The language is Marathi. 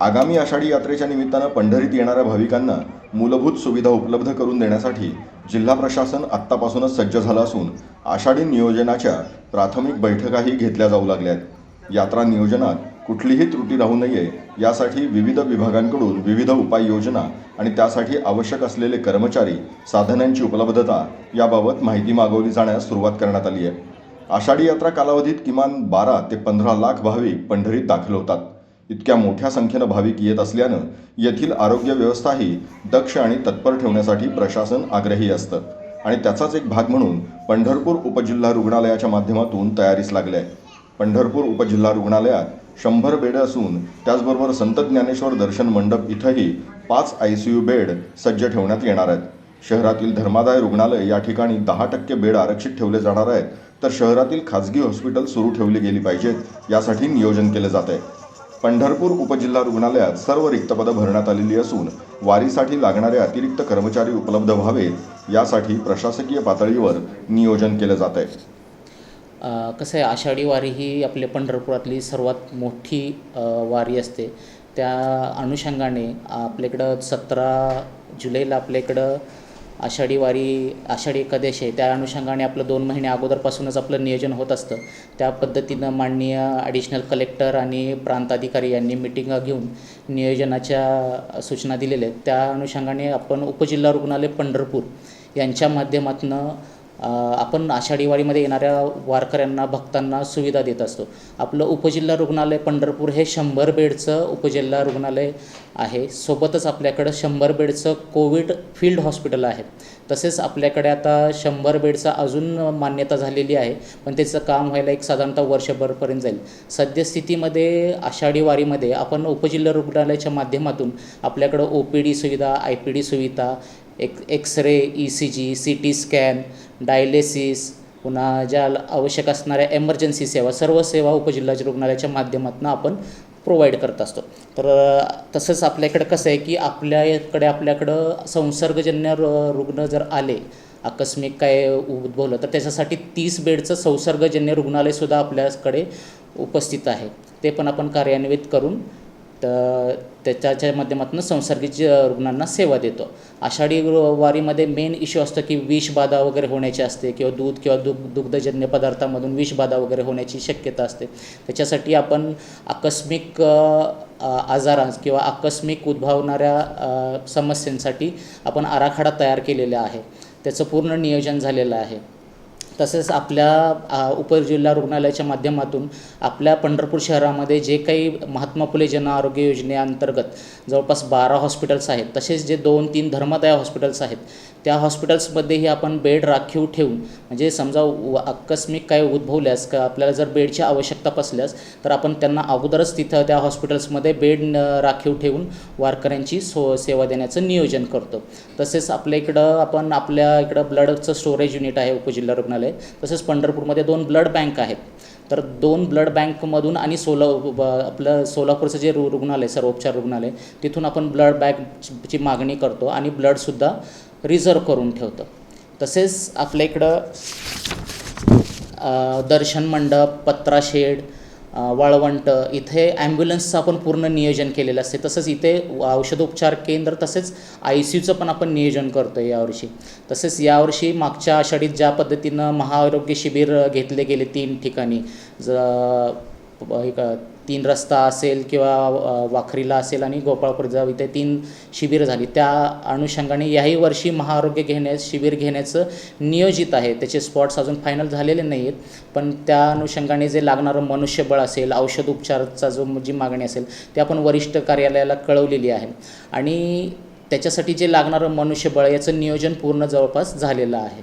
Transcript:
आगामी आषाढी यात्रेच्या निमित्तानं पंढरीत येणाऱ्या भाविकांना मूलभूत सुविधा उपलब्ध करून देण्यासाठी जिल्हा प्रशासन आत्तापासूनच सज्ज झालं असून आषाढी नियोजनाच्या प्राथमिक बैठकाही घेतल्या जाऊ लागल्या आहेत यात्रा नियोजनात कुठलीही त्रुटी राहू नये यासाठी विविध विभागांकडून विविध उपाययोजना आणि त्यासाठी आवश्यक असलेले कर्मचारी साधनांची उपलब्धता याबाबत माहिती मागवली जाण्यास सुरुवात करण्यात आली आहे. आषाढी यात्रा कालावधीत किमान बारा ते पंधरा लाख भाविक पंढरीत दाखल होतात. इतक्या मोठ्या संख्येनं भाविक येत असल्यानं येथील आरोग्य व्यवस्थाही दक्ष आणि तत्पर ठेवण्यासाठी प्रशासन आग्रही असतं. आणि त्याचाच एक भाग म्हणून पंढरपूर उपजिल्हा रुग्णालयाच्या माध्यमातून तयारीस लागले आहे पंढरपूर उपजिल्हा रुग्णालयात शंभर बेड असून त्याचबरोबर संत ज्ञानेश्वर दर्शन मंडप इथंही पाच आय सी यू बेड सज्ज ठेवण्यात येणार आहेत. शहरातील धर्मादाय रुग्णालय या ठिकाणी दहा टक्के बेड आरक्षित ठेवले जाणार आहेत. तर शहरातील खाजगी हॉस्पिटल सुरू ठेवली गेली पाहिजेत. यासाठी नियोजन केले जात आहे पंढरपूर उपजिल्हा रुग्णालयात सर्व रिक्त पदं भरण्यात आलेली असून वारीसाठी लागणारे अतिरिक्त कर्मचारी उपलब्ध व्हावेत यासाठी प्रशासकीय पातळीवर नियोजन केलं जात आहे. कसं आहे आषाढी वारी ही आपल्या पंढरपुरातली सर्वात मोठी वारी असते. त्या अनुषंगाने आपल्याकडं सतरा जुलैला आपल्याकडं आषाढी वारी आषाढी एकादशी आहे त्या अनुषंगाने आपलं दोन महिने अगोदरपासूनच आपलं नियोजन होत असतं. त्या पद्धतीनं माननीय ॲडिशनल कलेक्टर आणि प्रांताधिकारी यांनी मिटिंग घेऊन नियोजनाच्या सूचना दिलेल्या आहेत. त्या अनुषंगाने आपण उपजिल्हा रुग्णालय पंढरपूर यांच्या माध्यमातून आपण आषाढी वारीमध्ये येणाऱ्या वारकऱ्यांना भक्तांना सुविधा देत असतो. आपलं उपजिल्हा रुग्णालय पंढरपूर हे शंभर बेडचं उपजिल्हा रुग्णालय आहे. सोबतच आपल्याकडं शंभर बेडचं कोविड फील्ड हॉस्पिटल आहे. तसेच आपल्याकडे आता शंभर बेडचं अजून मान्यता झालेली आहे. पण त्याचं काम व्हायला एक साधारणतः वर्षभरपर्यंत जाईल. सद्यस्थितीमध्ये आषाढी वारीमध्ये आपण उपजिल्हा रुग्णालयाच्या माध्यमातून आपल्याकडं ओ पी डी सुविधा आय पी डी सुविधा एक X ray E C G C T scan dialysis पुन्हा ज्या आवश्यक असणाऱ्या एमर्जन्सी सेवा सर्व सेवा उपजिल्हाच्या रुग्णालयाच्या माध्यमातून आपण प्रोव्हाइड करत असतो. तर तसंच आपल्याकडं कसं आहे की आपल्याकडे आपल्याकडं संसर्गजन्य रुग्ण जर आले आकस्मिक काय उद्भवलं तर त्याच्यासाठी तीस बेडचं संसर्गजन्य रुग्णालयसुद्धा आपल्याकडे उपस्थित आहे. ते पण आपण कार्यान्वित करून तर त्याच्याच्या माध्यमातून संसर्गित रुग्णांना सेवा देतो. आषाढी वारीमध्ये मेन इश्यू असतं की विषबाधा वगैरे होण्याची असते किंवा दूध किंवा दुग दुग्धजन्य पदार्थामधून विषबाधा वगैरे होण्याची शक्यता असते. त्याच्यासाठी आपण आकस्मिक आजारांस किंवा आकस्मिक उद्भवणाऱ्या समस्यांसाठी आपण आराखडा तयार केलेला आहे. त्याचं पूर्ण नियोजन झालेलं आहे. तसेच आपल्या उपजिल्हा रुग्णालयाच्या माध्यमातून आपल्या पंढरपूर शहरामध्ये जे काही महात्मा फुले जन आरोग्य योजनेअंतर्गत जवळपास बारा हॉस्पिटल्स आहेत तसेच जे दोन तीन धर्मदाय हॉस्पिटल्स आहेत त्या हॉस्पिटल्समध्येही आपण बेड राखीव ठेवून म्हणजे समजा व- आकस्मिक काय उद्भवल्यास का आपल्याला जर बेडची आवश्यकता पसल्यास तर आपण त्यांना अगोदरच तिथं त्या हॉस्पिटल्समध्ये बेड राखीव ठेवून वारकऱ्यांची सो सेवा देण्याचं नियोजन करतो. तसेच आपल्या इकडं आपण आपल्या इकडं ब्लडचं स्टोरेज युनिट आहे उपजिल्हा रुग्णालय तसेच पंढरपूरमध्ये दोन ब्लड बँक आहेत. तर दोन ब्लड बँकमधून आणि सोला आपलं सोलापूरचं जे रु रुग्णालय सर्वोपचार रुग्णालय तिथून आपण ब्लड बँकची मागणी करतो आणि ब्लडसुद्धा रिझर्व करून ठेवतो. तसेच आपल्या इकडं दर्शन मंडप पत्रा शेड वाळवंट इथे ॲम्ब्युलन्सचं आपण पूर्ण नियोजन केलेलं असते. तसंच इथे औषधोपचार केंद्र तसेच आय सी यूचं पण आपण नियोजन करतो आहे यावर्षी तसेच यावर्षी मागच्या आषाढीत ज्या पद्धतीनं महाआरोग्य शिबिर घेतले गेले तीन ठिकाणी ज हे का तीन रस्ता असेल किंवा वाखरीला असेल आणि गोपाळपूरजाव इथे तीन शिबिरं झाली. त्या अनुषंगाने याही वर्षी महाआरोग्य घेण्यास शिबिर घेण्याचं नियोजित आहे. त्याचे स्पॉट्स अजून फायनल झालेले नाही आहेत पण त्या अनुषंगाने जे लागणारं मनुष्यबळ असेल औषध उपचाराचा जो जी मागणी असेल ते आपण वरिष्ठ कार्यालयाला कळवलेली आहे. आणि त्याच्यासाठी जे लागणारं मनुष्यबळ याचं नियोजन पूर्ण जवळपास झालेलं आहे.